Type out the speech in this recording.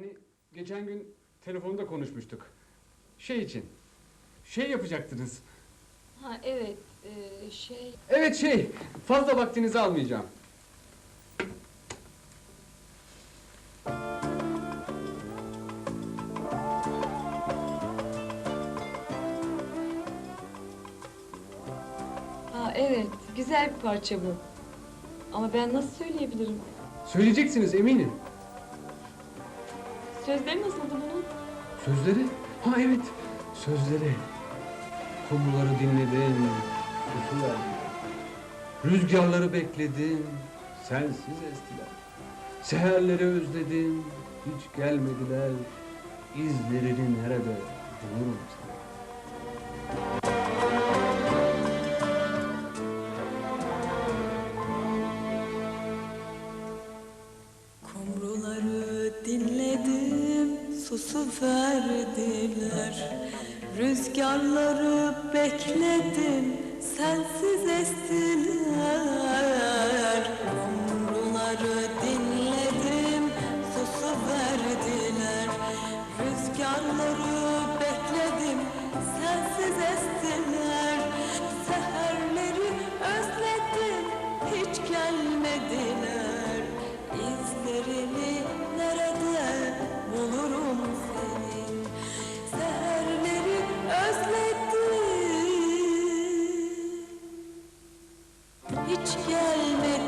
Hani geçen gün telefonda konuşmuştuk. Şey için. Şey yapacaktınız. Ha evet ee, şey Evet şey. Fazla vaktinizi almayacağım. ha evet güzel bir parça bu. Ama ben nasıl söyleyebilirim? Söyleyeceksiniz eminim. Sözleri nasıldı bunun? Sözleri? Ha evet. Sözleri. Kumruları dinledim. Verdim. Rüzgarları bekledim. Sensiz estiler. Seherleri özledim. Hiç gelmediler. İzlerini nerede bulurum sana. Susu verdiler. Rüzgarları bekledim, sensiz estiler. Hiç gelmediler.